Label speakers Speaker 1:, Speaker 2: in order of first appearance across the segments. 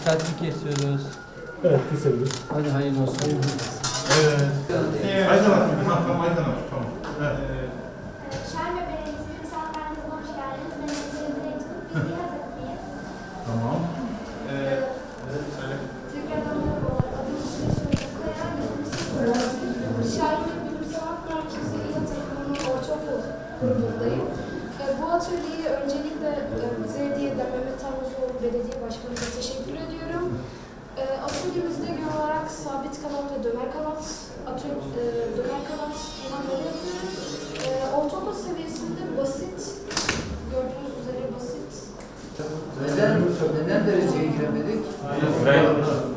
Speaker 1: Dikkatli kesiyoruz.
Speaker 2: Evet, keselim.
Speaker 1: Hadi hayırlı olsun.
Speaker 3: Tamam, tamam. Evet.
Speaker 4: Hoş geldiniz. Ben Esin Zeytin. Biz bir hazırlıyız.
Speaker 3: Tamam. Ee, evet, söyle.
Speaker 4: Bilim Sanat Merkezi İHA takımının ortaokul grubundayım. E, Bu atölyeyi öncelikle e, bize hediye eden Mehmet Belediye Başkanı'na teşekkür ediyorum. E, Atölyemizde genel olarak sabit kanat ve döner kanat, atölye, e, döner kanat imanları yapıyoruz. E, Ortaokul seviyesinde basit, gördüğünüz üzere basit
Speaker 5: Neden, neden dereceye giremedik?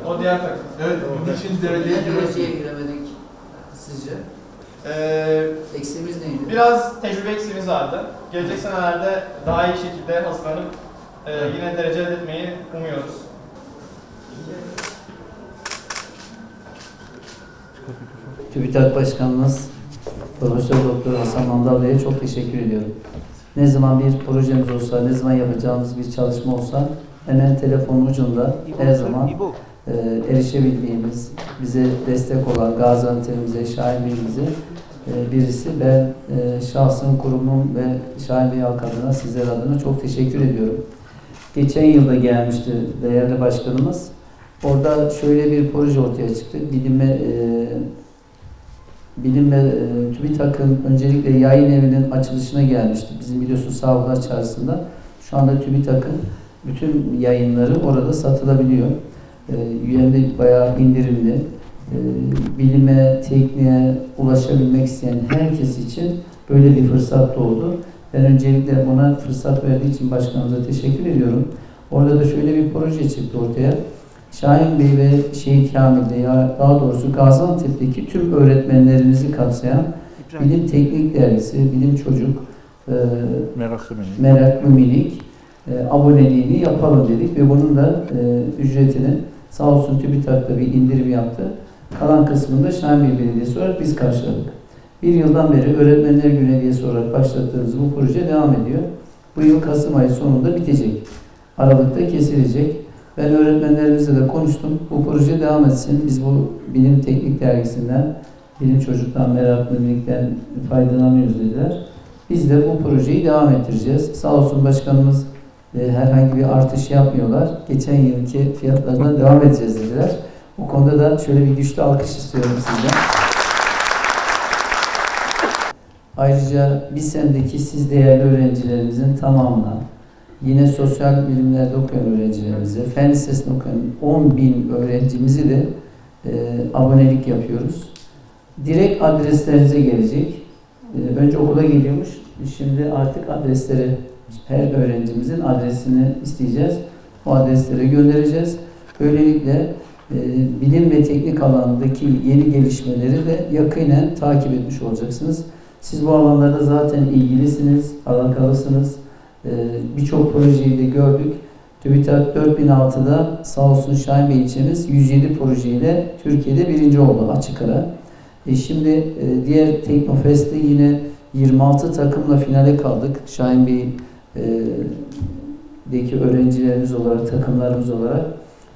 Speaker 3: O diğer takım. Evet, bunun için dereceye
Speaker 5: dereceye giremedik sizce?
Speaker 6: Ee,
Speaker 5: Eksiğimiz neydi?
Speaker 6: biraz tecrübe eksiğimiz vardı. Gelecek senelerde daha iyi şekilde hazırlanıp e, yine derece elde etmeyi umuyoruz.
Speaker 5: TÜBİTAK Başkanımız Profesör Doktor Hasan Mandal Bey'e çok teşekkür ediyorum. Ne zaman bir projemiz olsa, ne zaman yapacağımız bir çalışma olsa hemen telefonun ucunda her zaman e, erişebildiğimiz, bize destek olan Gaziantep'imize, Şahin Bey'imize e, birisi. Ben e, şahsım, kurumum ve Şahin Bey halk adına, sizler adına çok teşekkür ediyorum. Geçen yılda gelmişti değerli başkanımız. Orada şöyle bir proje ortaya çıktı. Bilime, e, bilim ve e, TÜBİTAK'ın öncelikle yayın evinin açılışına gelmişti. Bizim biliyorsunuz Sağlıklar Çarşısı'nda. Şu anda TÜBİTAK'ın bütün yayınları orada satılabiliyor. E, hem de bayağı indirimli. E, bilime, tekniğe ulaşabilmek isteyen herkes için böyle bir fırsat doğdu. Ben öncelikle buna fırsat verdiği için başkanımıza teşekkür ediyorum. Orada da şöyle bir proje çıktı ortaya. Şahin Bey ve Şehit Kamil'de ya daha doğrusu Gaziantep'teki tüm öğretmenlerimizi kapsayan Bilim Teknik Dergisi, Bilim Çocuk, e,
Speaker 2: Meraklı beni.
Speaker 5: Meraklı Minik e, aboneliğini yapalım dedik ve bunun da e, ücretini sağ olsun TÜBİTAK'ta bir indirim yaptı. Kalan kısmını da Şahin Bey Belediyesi olarak biz karşıladık. Bir yıldan beri Öğretmenler Günü hediyesi olarak başlattığımız bu proje devam ediyor. Bu yıl Kasım ayı sonunda bitecek. Aralıkta kesilecek. Ben öğretmenlerimizle de konuştum. Bu proje devam etsin. Biz bu bilim teknik dergisinden, bilim çocuktan, meraklı minikten faydalanıyoruz dediler. Biz de bu projeyi devam ettireceğiz. Sağ olsun başkanımız e, herhangi bir artış yapmıyorlar. Geçen yılki fiyatlardan devam edeceğiz dediler. Bu konuda da şöyle bir güçlü alkış istiyorum sizden. Ayrıca BİSEM'deki siz değerli öğrencilerimizin tamamına, yine sosyal bilimlerde okuyan öğrencilerimize, fen lisesinde okuyan 10 bin öğrencimizi de e, abonelik yapıyoruz. Direkt adreslerinize gelecek. E, önce okula geliyormuş, şimdi artık adresleri, her öğrencimizin adresini isteyeceğiz. O adreslere göndereceğiz. Böylelikle e, bilim ve teknik alandaki yeni gelişmeleri de yakinen takip etmiş olacaksınız. Siz bu alanlarda zaten ilgilisiniz, alakalısınız. Ee, Birçok projeyi de gördük. TÜBİTAK 4006'da sağ olsun Şahin Bey ilçemiz 107 projeyle Türkiye'de birinci oldu açık ara. E şimdi e, diğer Teknofest'te yine 26 takımla finale kaldık. Şahin Bey e, deki öğrencilerimiz olarak, takımlarımız olarak.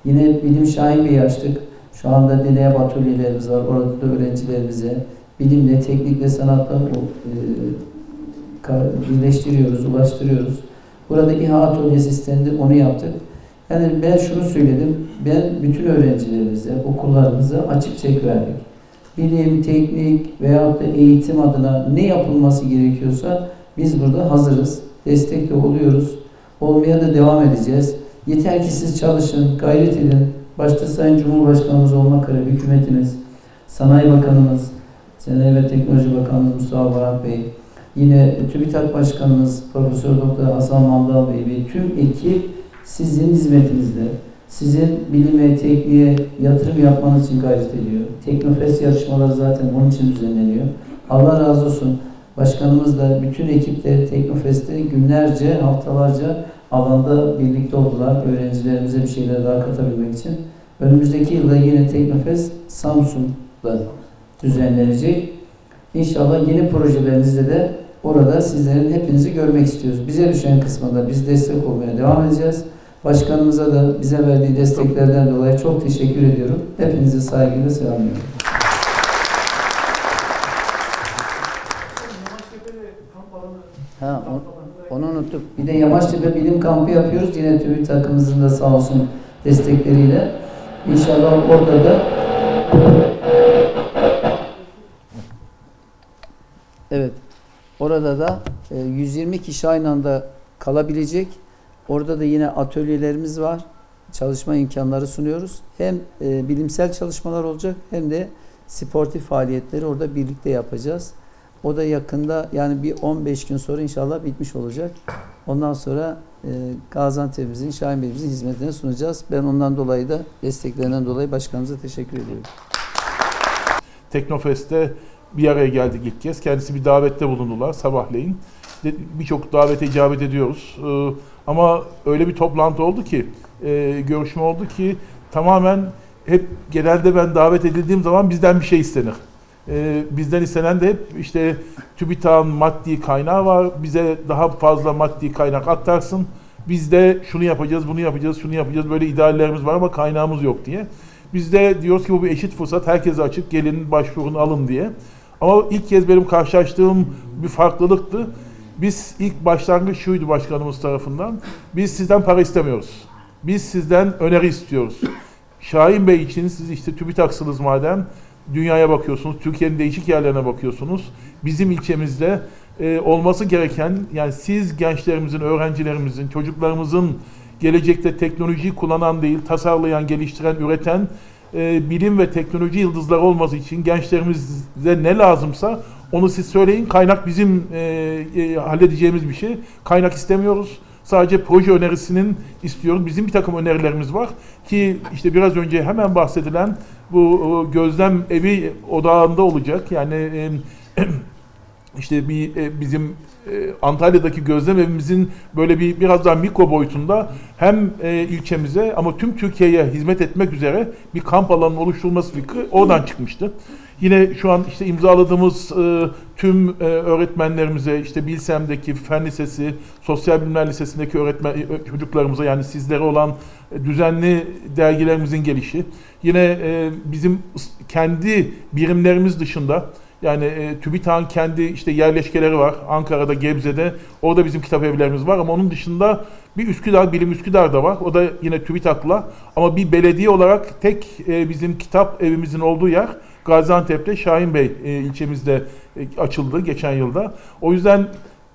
Speaker 5: Yine Bilim Şahin Bey'i açtık. Şu anda deney atölyelerimiz var. Orada da öğrencilerimize bilimle, teknikle, sanatla e, birleştiriyoruz, ulaştırıyoruz. Burada İHA atölye sisteminde onu yaptık. Yani ben şunu söyledim, ben bütün öğrencilerimize, okullarımıza açık çek verdik. Bilim, teknik veyahut da eğitim adına ne yapılması gerekiyorsa biz burada hazırız. Destekle oluyoruz. Olmaya da devam edeceğiz. Yeter ki siz çalışın, gayret edin. Başta Sayın Cumhurbaşkanımız olmak üzere hükümetimiz, Sanayi Bakanımız, Sanayi ve Teknoloji Bakanımız Mustafa Barak Bey, yine TÜBİTAK Başkanımız Profesör Doktor Hasan Mandal Bey ve tüm ekip sizin hizmetinizde. Sizin bilime, tekniğe yatırım yapmanız için gayret ediyor. Teknofest yarışmaları zaten onun için düzenleniyor. Allah razı olsun. Başkanımız da bütün ekiple Teknofest'te günlerce, haftalarca alanda birlikte oldular. Öğrencilerimize bir şeyler daha katabilmek için. Önümüzdeki yılda yine Teknofest Samsun'da düzenlenecek. İnşallah yeni projelerimizde de orada sizlerin hepinizi görmek istiyoruz. Bize düşen kısmında biz destek olmaya devam edeceğiz. Başkanımıza da bize verdiği desteklerden dolayı çok teşekkür ediyorum. Hepinizi saygıyla selamlıyorum. Ha, o- onu unuttuk. Bir de Yamaçtepe Bilim Kampı yapıyoruz. Yine TÜBİTAK'ımızın da sağ olsun destekleriyle. İnşallah orada da Evet. Orada da e, 120 kişi aynı anda kalabilecek. Orada da yine atölyelerimiz var. Çalışma imkanları sunuyoruz. Hem e, bilimsel çalışmalar olacak hem de sportif faaliyetleri orada birlikte yapacağız. O da yakında yani bir 15 gün sonra inşallah bitmiş olacak. Ondan sonra e, Gaziantep'imizin, Şahin Bey'imizin hizmetine sunacağız. Ben ondan dolayı da desteklerinden dolayı başkanımıza teşekkür ediyorum.
Speaker 2: Teknofest'te bir araya geldik ilk kez. Kendisi bir davette bulundular sabahleyin. Birçok davete icabet ediyoruz. Ee, Ama öyle bir toplantı oldu ki, e, görüşme oldu ki tamamen hep genelde ben davet edildiğim zaman bizden bir şey istenir. Ee, Bizden istenen de hep işte TÜBİTAK'ın maddi kaynağı var. Bize daha fazla maddi kaynak aktarsın. Biz de şunu yapacağız, bunu yapacağız, şunu yapacağız. Böyle ideallerimiz var ama kaynağımız yok diye. Biz de diyoruz ki bu bir eşit fırsat. Herkese açık. Gelin başvurun alın diye. Ama ilk kez benim karşılaştığım bir farklılıktı. Biz ilk başlangıç şuydu başkanımız tarafından. Biz sizden para istemiyoruz. Biz sizden öneri istiyoruz. Şahin Bey için siz işte TÜBİTAK'sınız madem. Dünyaya bakıyorsunuz. Türkiye'nin değişik yerlerine bakıyorsunuz. Bizim ilçemizde e, olması gereken yani siz gençlerimizin, öğrencilerimizin, çocuklarımızın gelecekte teknolojiyi kullanan değil, tasarlayan, geliştiren, üreten e, bilim ve teknoloji yıldızları olması için gençlerimize ne lazımsa onu siz söyleyin. Kaynak bizim e, e, halledeceğimiz bir şey. Kaynak istemiyoruz. Sadece proje önerisinin istiyoruz. Bizim bir takım önerilerimiz var ki işte biraz önce hemen bahsedilen bu gözlem evi odağında olacak. Yani e, işte bir e, bizim Antalya'daki gözlem evimizin böyle bir biraz daha mikro boyutunda hem e, ilçemize ama tüm Türkiye'ye hizmet etmek üzere bir kamp alanının oluşturulması fikri oradan çıkmıştı. Yine şu an işte imzaladığımız e, tüm e, öğretmenlerimize işte Bilsem'deki Fen Lisesi, Sosyal Bilimler Lisesi'ndeki öğretmen e, çocuklarımıza yani sizlere olan e, düzenli dergilerimizin gelişi. Yine e, bizim kendi birimlerimiz dışında yani e, TÜBİTAK'ın kendi işte yerleşkeleri var. Ankara'da, Gebze'de. Orada bizim kitap evlerimiz var ama onun dışında bir Üsküdar, Bilim Üsküdar'da var. O da yine TÜBİTAK'la. Ama bir belediye olarak tek e, bizim kitap evimizin olduğu yer Gaziantep'te Şahin Bey e, ilçemizde e, açıldı geçen yılda. O yüzden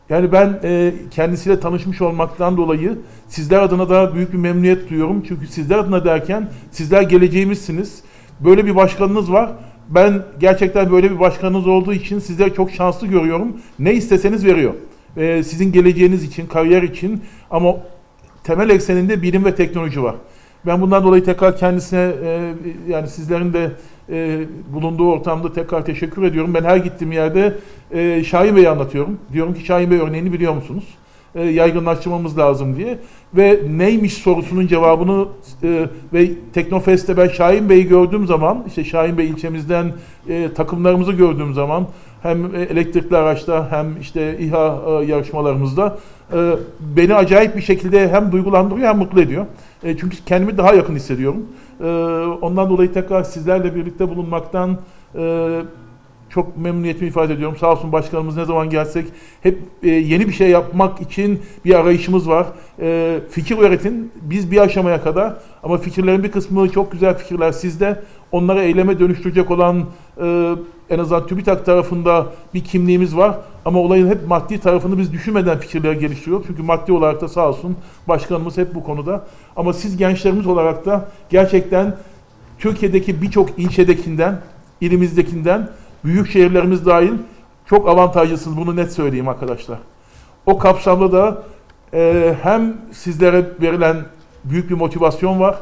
Speaker 2: yani ben e, kendisiyle tanışmış olmaktan dolayı sizler adına da büyük bir memnuniyet duyuyorum. Çünkü sizler adına derken sizler geleceğimizsiniz. Böyle bir başkanınız var. Ben gerçekten böyle bir başkanınız olduğu için sizleri çok şanslı görüyorum. Ne isteseniz veriyor. E, sizin geleceğiniz için, kariyer için ama temel ekseninde bilim ve teknoloji var. Ben bundan dolayı tekrar kendisine e, yani sizlerin de e, bulunduğu ortamda tekrar teşekkür ediyorum. Ben her gittiğim yerde e, Şahin Bey'i anlatıyorum. Diyorum ki Şahin Bey örneğini biliyor musunuz? E, yaygınlaştırmamız lazım diye. Ve neymiş sorusunun cevabını e, ve Teknofest'te ben Şahin Bey'i gördüğüm zaman, işte Şahin Bey ilçemizden e, takımlarımızı gördüğüm zaman hem elektrikli araçta hem işte İHA e, yarışmalarımızda e, beni acayip bir şekilde hem duygulandırıyor hem mutlu ediyor. E, çünkü kendimi daha yakın hissediyorum. E, ondan dolayı tekrar sizlerle birlikte bulunmaktan e, çok memnuniyetimi ifade ediyorum. Sağ olsun başkanımız ne zaman gelsek hep e, yeni bir şey yapmak için bir arayışımız var. E, fikir üretin. Biz bir aşamaya kadar ama fikirlerin bir kısmı çok güzel fikirler sizde. Onları eyleme dönüştürecek olan e, en azından TÜBİTAK tarafında bir kimliğimiz var. Ama olayın hep maddi tarafını biz düşünmeden fikirleri geliştiriyoruz. Çünkü maddi olarak da sağ olsun başkanımız hep bu konuda. Ama siz gençlerimiz olarak da gerçekten Türkiye'deki birçok ilçedekinden, ilimizdekinden, büyük şehirlerimiz dahil çok avantajlısınız. Bunu net söyleyeyim arkadaşlar. O kapsamda da e, hem sizlere verilen büyük bir motivasyon var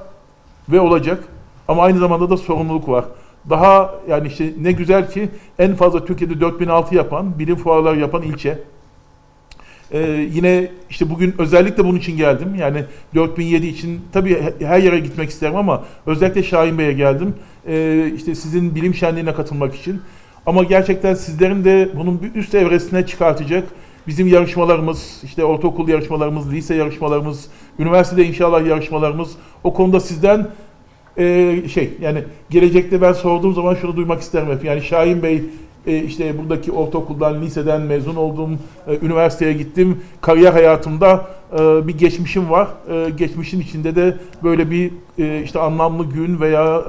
Speaker 2: ve olacak ama aynı zamanda da sorumluluk var. Daha yani işte ne güzel ki en fazla Türkiye'de 4006 yapan, bilim fuarları yapan ilçe. Ee, yine işte bugün özellikle bunun için geldim. Yani 4007 için tabii he- her yere gitmek isterim ama özellikle Şahin Bey'e geldim. Ee, işte sizin bilim şenliğine katılmak için. Ama gerçekten sizlerin de bunun bir üst evresine çıkartacak bizim yarışmalarımız, işte ortaokul yarışmalarımız, lise yarışmalarımız, üniversitede inşallah yarışmalarımız o konuda sizden e, şey yani gelecekte ben sorduğum zaman şunu duymak isterim hep. Yani Şahin Bey e, işte buradaki ortaokuldan, liseden mezun oldum, e, üniversiteye gittim. Kariyer hayatımda e, bir geçmişim var. E, geçmişin içinde de böyle bir e, işte anlamlı gün veya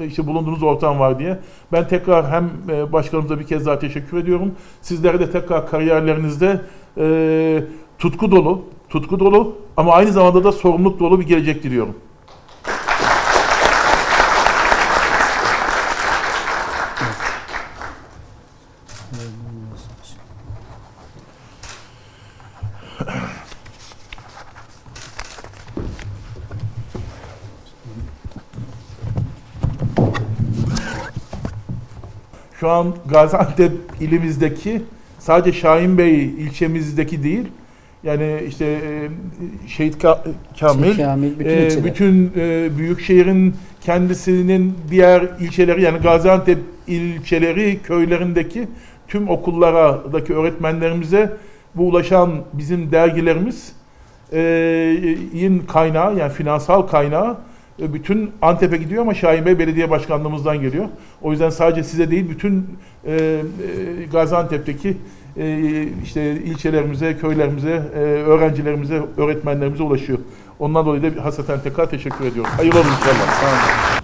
Speaker 2: e, işte bulunduğunuz ortam var diye. Ben tekrar hem e, başkanımıza bir kez daha teşekkür ediyorum. Sizlere de tekrar kariyerlerinizde e, tutku dolu, tutku dolu ama aynı zamanda da sorumluluk dolu bir gelecek diliyorum. Şu an Gaziantep ilimizdeki sadece Şahin Bey ilçemizdeki değil yani işte e, Şehit Ka- Kamil,
Speaker 5: Kamil bütün
Speaker 2: e,
Speaker 5: ilçeler.
Speaker 2: bütün e, büyükşehirin kendisinin diğer ilçeleri yani Gaziantep ilçeleri köylerindeki tüm okullardaki öğretmenlerimize bu ulaşan bizim dergilerimiz e, yin kaynağı yani finansal kaynağı bütün Antep'e gidiyor ama Şahin Bey Belediye Başkanlığımızdan geliyor. O yüzden sadece size değil bütün e, e, Gaziantep'teki e, işte ilçelerimize, köylerimize, e, öğrencilerimize, öğretmenlerimize ulaşıyor. Ondan dolayı da hasreten tekrar teşekkür ediyorum. Hayırlı olsun inşallah. Sağ olun.